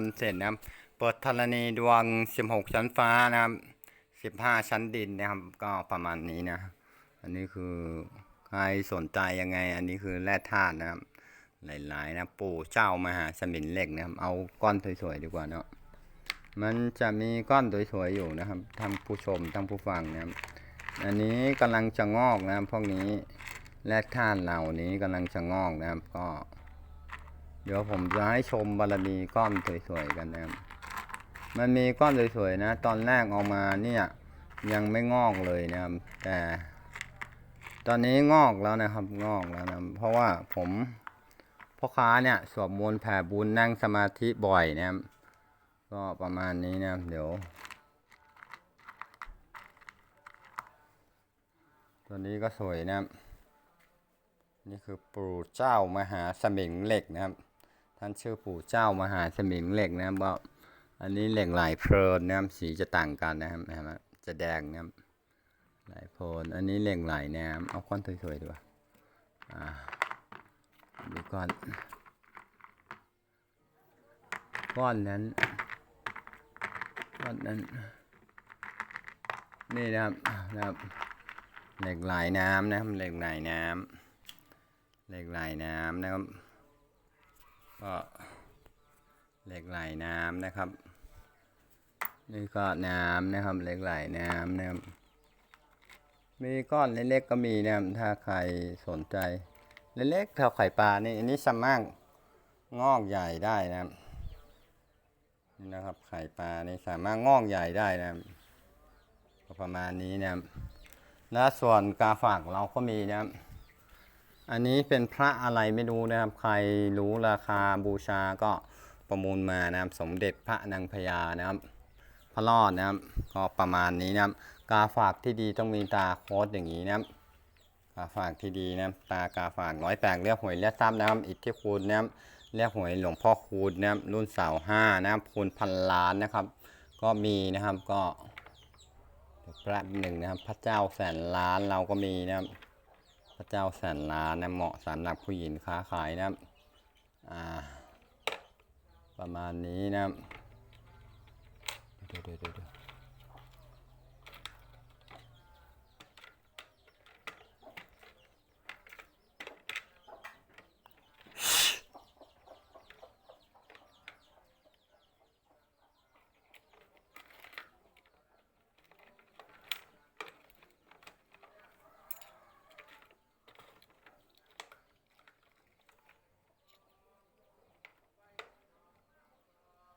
นเสร็จนะครับ เปิดธรณีดวง 16 ชั้นฟ้านะครับ 15 ชั้นดินนะครับ ก็ประมาณนี้นะ อันนี้คือใครสนใจยังไง อันนี้คือแร่ธาตุนะครับ หลายๆนะปู่เจ้ามหาสมิงเหล็กนะครับ เอาก้อนสวยๆดีกว่าเนาะ มันจะมีก้อนสวยๆอยู่นะครับท่านผู้ชมท่านผู้ฟังนะครับ อันนี้กำลังจะงอกนะครับพวกนี้แร่ธาตุเหล่านี้กำลังจะงอกนะครับก็ เดี๋ยวผมจะให้ชมบารมีก้อนสวยๆกันนะครับ มันมีก้อนสวยๆนะ ตอนแรกออกมาเนี่ยยังไม่งอกเลยนะครับ แต่ตอนนี้งอกแล้วนะครับงอกแล้วนะเพราะว่าผมพ่อค้าเนี่ยสวดมนต์แผ่บุญนั่งสมาธิบ่อยนะครับก็ประมาณนี้นะครับเดี๋ยว ตัวนี้ก็สวยนะครับนี่คือปู่เจ้ามหาสมิงเหล็กนะครับ ท่านชื่อปู่เจ้ามหาสมิงเหล็กนะครับว่าอันนี้เหล็กไหลเพลินนะครับสีจะต่างกันนะครับเห็นไหมจะแดงนะครับไหลโพลนอันนี้เหล็กไหลน้ำเอาก้อนสวยๆดีกว่าอ่าดูก้อนก้อนนั้นก้อนนั้น นี่นะครับนะครับเหล็กไหลน้ำนะครับเหล็กไหลน้ำเหล็กไหลน้ำนะครับ ก็เหล็กไหลน้ำนะครับ นี่ก็น้ำนะครับเหล็กไหลน้ำนะครับมีก้อนเล็กๆก็มีนะครับถ้าใครสนใจ เล็กๆเท่าไข่ปลานี่อันนี้สามารถงอกใหญ่ได้นะครับนี่นะครับไข่ปลานี่สามารถงอกใหญ่ได้นะครับประมาณนี้นะครับและส่วนกาฝากเราก็มีนะครับ อันนี้เป็นพระอะไรไม่รู้นะครับ ใครรู้ราคาบูชาก็ประมูลมานะครับ สมเด็จพระนางพญานะครับ พระรอดนะครับ ก็ประมาณนี้นะครับ กาฝากที่ดีต้องมีตาโคตอย่างนี้นะครับ กาฝากที่ดีนะครับ ตากาฝากร้อยแปดเรียกหวยเรียกทรัพย์นะครับ อิทธิคุณนะครับเรียกหวยหลวงพ่อคูณนะครับ รุ่นเสาห้านะครับคูณพันล้านนะครับ ก็มีนะครับก็เดี๋ยวแป๊บหนึ่งนะครับ พระเจ้าแสนล้านเราก็มีนะครับ ระเจ้าแสนล้านนะเหมาะสำหรับผู้หญิงค้าขายนะครับอ่าประมาณนี้นะครับเดี๋ยวเดี๋ยวเดี๋ยวเดี๋ยว